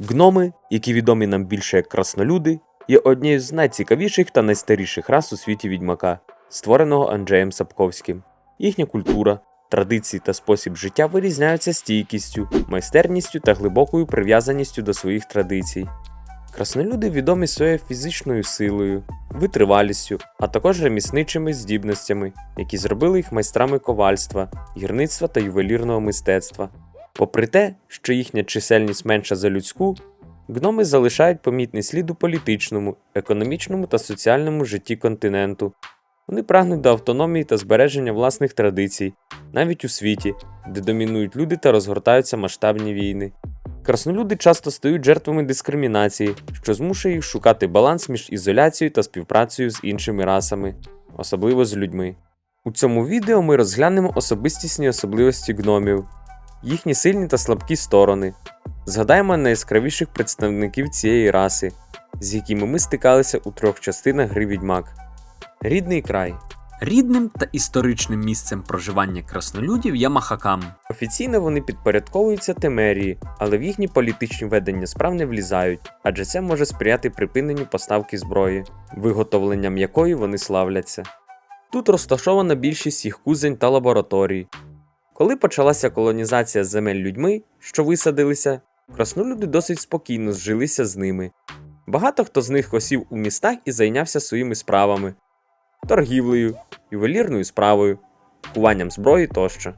Гноми, які відомі нам більше як краснолюди, є однією з найцікавіших та найстаріших рас у світі відьмака, створеного Анджеєм Сапковським. Їхня культура, традиції та спосіб життя вирізняються стійкістю, майстерністю та глибокою прив'язаністю до своїх традицій. Краснолюди відомі своєю фізичною силою, витривалістю, а також ремісничими здібностями, які зробили їх майстрами ковальства, гірництва та ювелірного мистецтва. Попри те, що їхня чисельність менша за людську, гноми залишають помітний слід у політичному, економічному та соціальному житті континенту. Вони прагнуть до автономії та збереження власних традицій, навіть у світі, де домінують люди та розгортаються масштабні війни. Краснолюди часто стають жертвами дискримінації, що змушує їх шукати баланс між ізоляцією та співпрацею з іншими расами, особливо з людьми. У цьому відео ми розглянемо особистісні особливості гномів, їхні сильні та слабкі сторони. Згадаємо найяскравіших представників цієї раси, з якими ми стикалися у трьох частинах гри Відьмак. Рідний край. Рідним та історичним місцем проживання краснолюдів є Махакам. Офіційно вони підпорядковуються Темерії, але в їхні політичні ведення справ не влізають, адже це може сприяти припиненню поставки зброї, виготовленням якої вони славляться. Тут розташована більшість їх кузень та лабораторій. Коли почалася колонізація земель людьми, що висадилися, краснолюди досить спокійно зжилися з ними. Багато хто з них осів у містах і зайнявся своїми справами, торгівлею, ювелірною справою, куванням зброї тощо.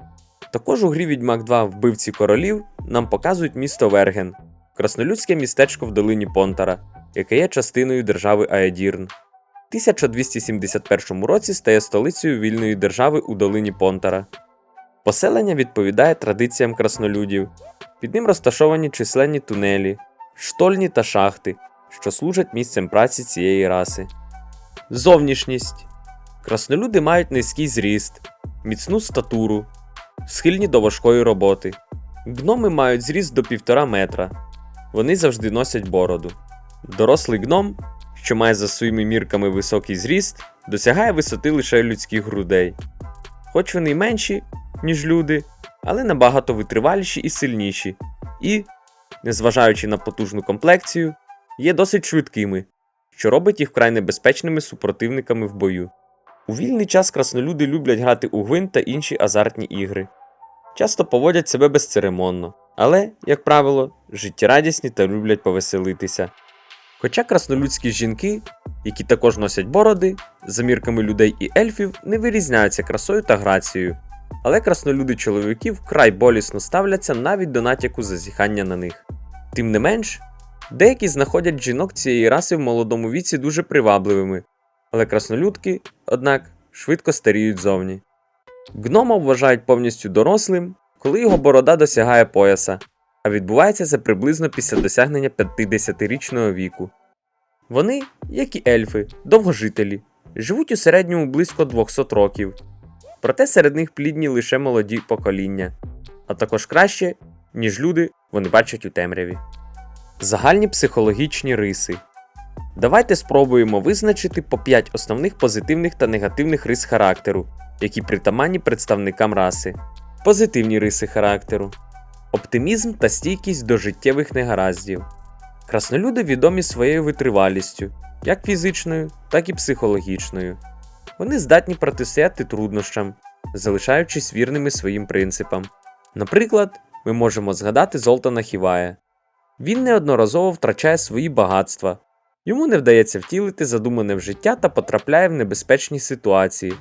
Також у грі Відьмак 2 Вбивці королів нам показують місто Верген, краснолюдське містечко в долині Понтара, яке є частиною держави Аедірн. В 1271 році стає столицею вільної держави у долині Понтара. Поселення відповідає традиціям краснолюдів. Під ним розташовані численні тунелі, штольні та шахти, що служать місцем праці цієї раси. Зовнішність. Краснолюди мають низький зріст, міцну статуру, схильні до важкої роботи. Гноми мають зріст до півтора метра. Вони завжди носять бороду. Дорослий гном, що має за своїми мірками високий зріст, досягає висоти лише людських грудей. Хоч вони й менші, ніж люди, але набагато витриваліші і сильніші, і, незважаючи на потужну комплекцію, є досить швидкими, що робить їх вкрай небезпечними супротивниками в бою. У вільний час краснолюди люблять грати у гвинт та інші азартні ігри. Часто поводять себе безцеремонно, але, як правило, життєрадісні та люблять повеселитися. Хоча краснолюдські жінки, які також носять бороди, за мірками людей і ельфів, не вирізняються красою та грацією, але краснолюди чоловіків вкрай болісно ставляться навіть до натяку зазіхання на них. Тим не менш, деякі знаходять жінок цієї раси в молодому віці дуже привабливими, але краснолюдки, однак, швидко старіють зовні. Гнома вважають повністю дорослим, коли його борода досягає пояса, а відбувається це приблизно після досягнення 50-річного віку. Вони, як і ельфи, довгожителі, живуть у середньому близько 200 років, проте серед них плідні лише молоді покоління, а також краще, ніж люди вони бачать у темряві. Загальні психологічні риси. Давайте спробуємо визначити по 5 основних позитивних та негативних рис характеру, які притаманні представникам раси. Позитивні риси характеру, оптимізм та стійкість до життєвих негараздів. Краснолюди відомі своєю витривалістю, як фізичною, так і психологічною. Вони здатні протистояти труднощам, залишаючись вірними своїм принципам. Наприклад, ми можемо згадати Золтана Хівая. Він неодноразово втрачає свої багатства, йому не вдається втілити задумане в життя та потрапляє в небезпечні ситуації,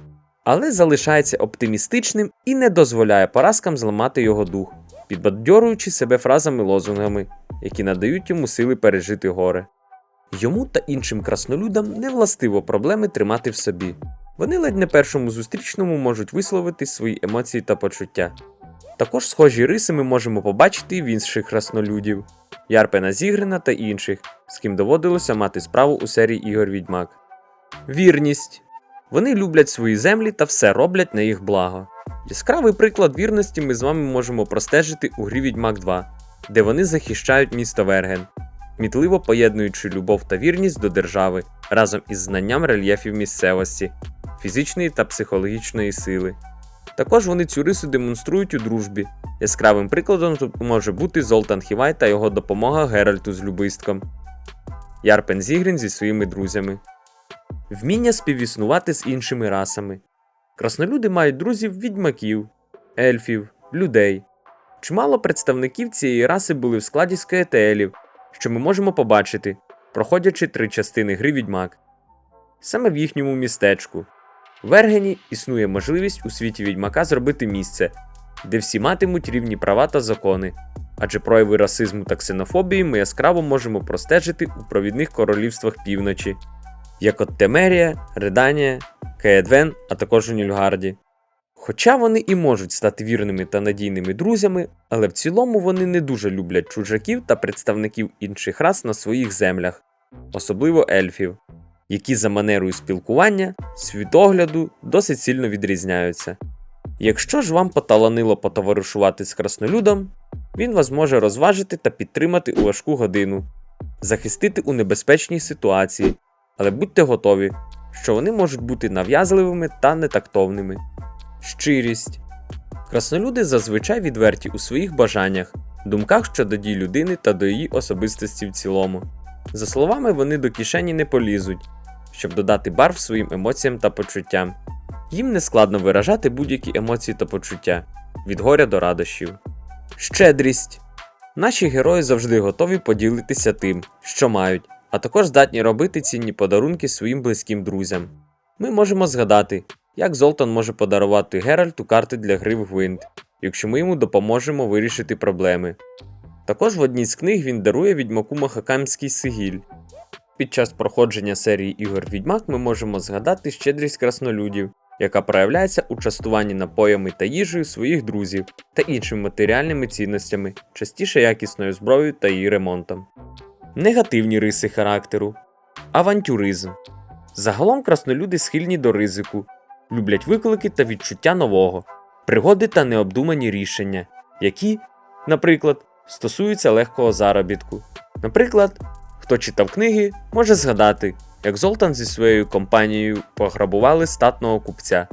але залишається оптимістичним і не дозволяє поразкам зламати його дух, підбадьорюючи себе фразами-лозунгами, які надають йому сили пережити горе. Йому та іншим краснолюдам не властиво проблеми тримати в собі. Вони ледь не першому зустрічному можуть висловити свої емоції та почуття. Також схожі риси ми можемо побачити в інших краснолюдів Ярпена Зігрина та інших, з ким доводилося мати справу у серії ігор Відьмак. Вірність. Вони люблять свої землі та все роблять на їх благо. Яскравий приклад вірності ми з вами можемо простежити у грі Відьмак 2, де вони захищають місто Верген, мітливо поєднуючи любов та вірність до держави разом із знанням рельєфів місцевості, фізичної та психологічної сили. Також вони цю рису демонструють у дружбі, Яскравим прикладом може бути Золтан Хівай та його допомога Геральту з любистком. Ярпен Зігрін зі своїми друзями. Вміння співіснувати з іншими расами. Краснолюди мають друзів відьмаків, ельфів, людей. Чимало представників цієї раси були в складі скаетелів, що ми можемо побачити, проходячи три частини гри Відьмак. Саме в їхньому містечку. В Ергені існує можливість у світі відьмака зробити місце, де всі матимуть рівні права та закони, адже прояви расизму та ксенофобії ми яскраво можемо простежити у провідних королівствах півночі, як от Темерія, Реданія, Каедвен, а також у Нільгарді. Хоча вони і можуть стати вірними та надійними друзями, але в цілому вони не дуже люблять чужаків та представників інших рас на своїх землях, особливо ельфів, які за манерою спілкування, світогляду досить сильно відрізняються. Якщо ж вам поталанило потоваришувати з краснолюдом, він вас може розважити та підтримати у важку годину, захистити у небезпечній ситуації, але будьте готові, що вони можуть бути нав'язливими та нетактовними. Щирість. Краснолюди зазвичай відверті у своїх бажаннях, думках щодо дій людини та до її особистості в цілому. За словами, вони до кишені не полізуть, щоб додати барв своїм емоціям та почуттям. Їм не складно виражати будь-які емоції та почуття від горя до радощів. Щедрість. Наші герої завжди готові поділитися тим, що мають, а також здатні робити цінні подарунки своїм близьким друзям. Ми можемо згадати, як Золтан може подарувати Геральту карти для гри в гвинт, якщо ми йому допоможемо вирішити проблеми. Також в одній з книг він дарує відьмаку Махакамський сигіль. Під час проходження серії ігор Відьмак ми можемо згадати щедрість краснолюдів, яка проявляється у частуванні напоями та їжею своїх друзів та іншими матеріальними цінностями, частіше якісною зброєю та її ремонтом. Негативні риси характеру. Авантюризм. Загалом краснолюди схильні до ризику, люблять виклики та відчуття нового, пригоди та необдумані рішення, які, наприклад, стосуються легкого заробітку. Наприклад, хто читав книги, може згадати, як Золтан зі своєю компанією пограбували статного купця.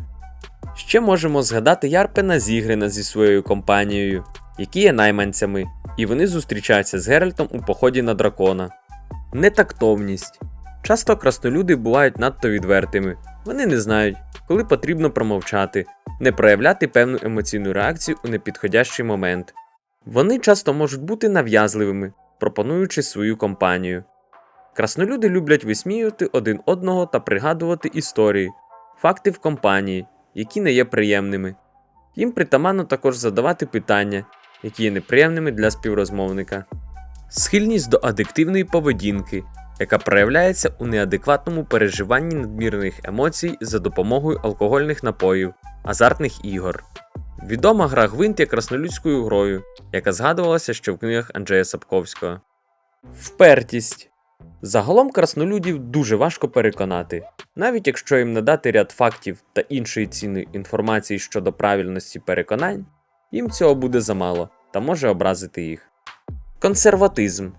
Ще можемо згадати Ярпена Зігрина зі своєю компанією, які є найманцями, і вони зустрічаються з Геральтом у поході на дракона. Нетактовність. Часто краснолюди бувають надто відвертими. Вони не знають, коли потрібно промовчати, не проявляти певну емоційну реакцію у непідходящий момент. Вони часто можуть бути нав'язливими, пропонуючи свою компанію. Краснолюди люблять висміювати один одного та пригадувати історії, факти в компанії, які не є приємними. Їм притаманно також задавати питання, які є неприємними для співрозмовника. Схильність до адиктивної поведінки, яка проявляється у неадекватному переживанні надмірних емоцій за допомогою алкогольних напоїв, азартних ігор. Відома гра Гвинт є краснолюдською грою, яка згадувалася ще в книгах Анджея Сапковського. Впертість. Загалом краснолюдів дуже важко переконати, навіть якщо їм надати ряд фактів та іншої цінної інформації щодо правильності переконань, їм цього буде замало та може образити їх. Консерватизм.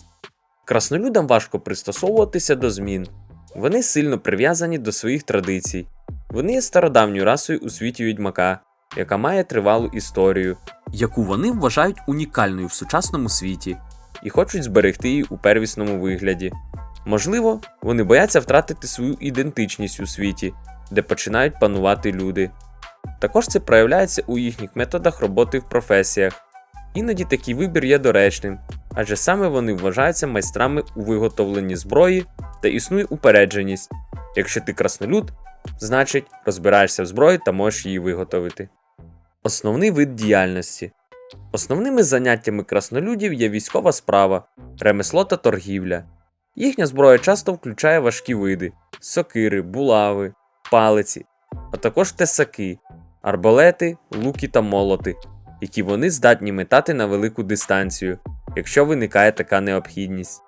Краснолюдам важко пристосовуватися до змін. Вони сильно прив'язані до своїх традицій. Вони є стародавньою расою у світі відьмака, яка має тривалу історію, яку вони вважають унікальною в сучасному світі. і хочуть зберегти її у первісному вигляді. Можливо, вони бояться втратити свою ідентичність у світі, де починають панувати люди. Також це проявляється у їхніх методах роботи в професіях. Іноді такий вибір є доречним, адже саме вони вважаються майстрами у виготовленні зброї та існує упередженість. Якщо ти краснолюд, значить розбираєшся в зброї та можеш її виготовити. Основний вид діяльності. Основними заняттями краснолюдів є військова справа, ремесло та торгівля. Їхня зброя часто включає важкі види: сокири, булави, палиці, а також тесаки, арбалети, луки та молоти, які вони здатні метати на велику дистанцію, якщо виникає така необхідність.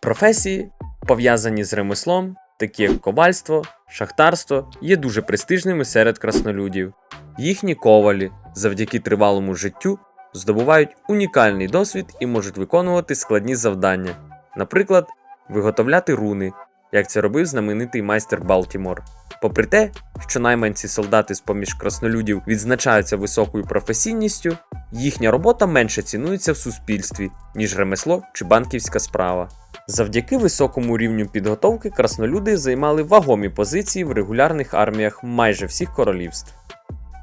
Професії, пов'язані з ремеслом, такі як ковальство, шахтарство, є дуже престижними серед краснолюдів. Їхні ковалі завдяки тривалому життю здобувають унікальний досвід і можуть виконувати складні завдання, наприклад, виготовляти руни, як це робив знаменитий майстер Балтімор. Попри те, що найманці солдати з поміж краснолюдів відзначаються високою професійністю, їхня робота менше цінується в суспільстві, ніж ремесло чи банківська справа. Завдяки високому рівню підготовки краснолюди займали вагомі позиції в регулярних арміях майже всіх королівств.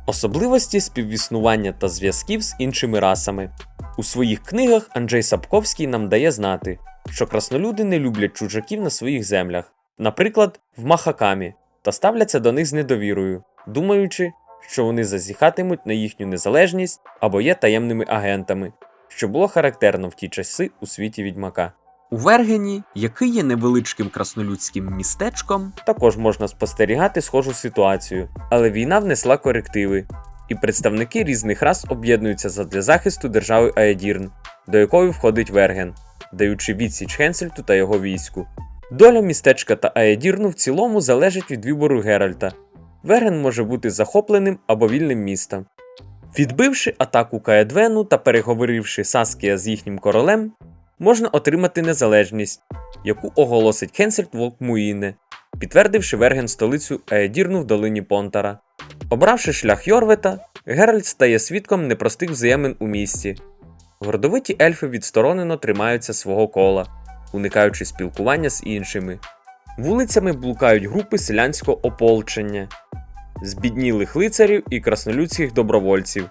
Особливості співіснування та зв'язків з іншими расами. У своїх книгах Анджей Сапковський нам дає знати, що краснолюди не люблять чужаків на своїх землях, наприклад, в Махакамі, та ставляться до них з недовірою, думаючи, що вони зазіхатимуть на їхню незалежність або є таємними агентами, що було характерно в ті часи у світі відьмака. У Вергені, який є невеличким краснолюдським містечком, Також можна спостерігати схожу ситуацію, але війна внесла корективи, і представники різних рас об'єднуються задля захисту держави Аедірн, до якої входить Верген, даючи відсіч Хенсельту та його війську. Доля містечка та Аедірну в цілому залежить від вибору Геральта. Верген може бути захопленим або вільним містом. Відбивши атаку Каедвену та переговоривши Саскія з їхнім королем, можна отримати незалежність, яку оголосить Хенсельт Волкмуїне, підтвердивши Верген столицю Аедірну в долині Понтара. Обравши шлях Йорвета, Геральт стає свідком непростих взаємин у місті. Гордовиті ельфи відсторонено тримаються свого кола, уникаючи спілкування з іншими. Вулицями блукають групи селянського ополчення, збіднілих лицарів і краснолюдських добровольців,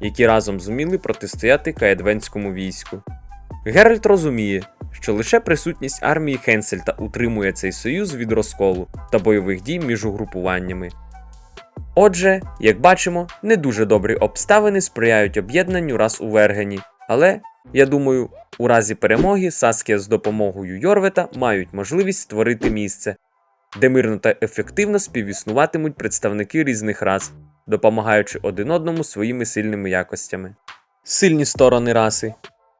які разом зуміли протистояти каедвенському війську. Геральт розуміє, що лише присутність армії Хенсельта утримує цей союз від розколу та бойових дій між угрупуваннями. Отже, як бачимо, не дуже добрі обставини сприяють об'єднанню рас у Вергені, але, я думаю, у разі перемоги Саскія з допомогою Йорвета мають можливість створити місце, де мирно та ефективно співіснуватимуть представники різних рас, допомагаючи один одному своїми сильними якостями. Сильні сторони раси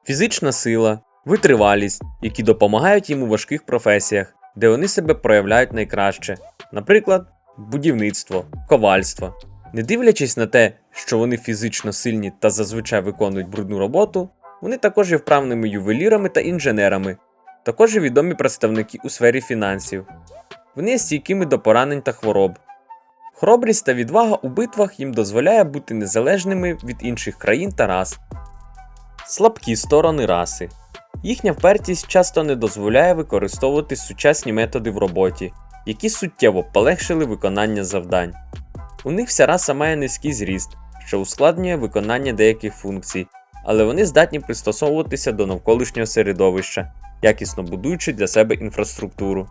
фізична сила, витривалість, які допомагають їм у важких професіях, де вони себе проявляють найкраще, наприклад, будівництво, ковальство. Не дивлячись на те, що вони фізично сильні та зазвичай виконують брудну роботу, вони також є вправними ювелірами та інженерами, також є відомі представники у сфері фінансів. Вони є стійкими до поранень та хвороб. Хоробрість та відвага у битвах їм дозволяє бути незалежними від інших країн та рас. Слабкі сторони раси. Їхня впертість часто не дозволяє використовувати сучасні методи в роботі, які суттєво полегшили виконання завдань. У них вся раса має низький зріст, що ускладнює виконання деяких функцій, але вони здатні пристосовуватися до навколишнього середовища, якісно будуючи для себе інфраструктуру.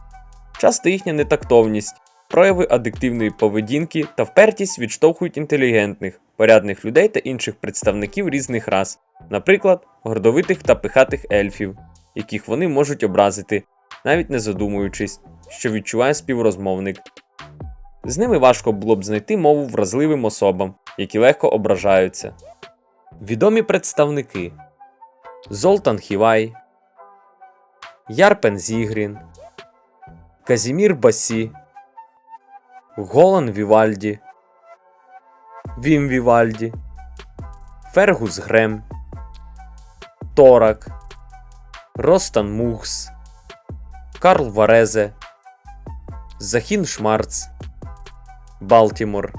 Часто їхня нетактовність, прояви адиктивної поведінки та впертість відштовхують інтелігентних, порядних людей та інших представників різних рас, наприклад, гордовитих та пихатих ельфів, яких вони можуть образити, навіть не задумуючись, що відчуває співрозмовник. З ними важко було б знайти мову вразливим особам, які легко ображаються. Відомі представники Золтан Хівай, Ярпен Зігрін, Казімір Басі, Голан Вівальді, Вім Вівальді, Фергус Грем, Торак, Ростан Мухс, Карл Варезе, Захін Шмарц, Балтімор.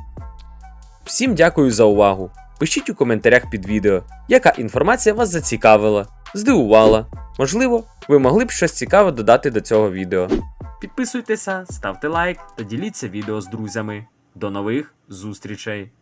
Всім дякую за увагу. Пишіть у коментарях під відео, яка інформація вас зацікавила, здивувала. Можливо, ви могли б щось цікаве додати до цього відео. підписуйтеся, ставте лайк та діліться відео з друзями. До нових зустрічей!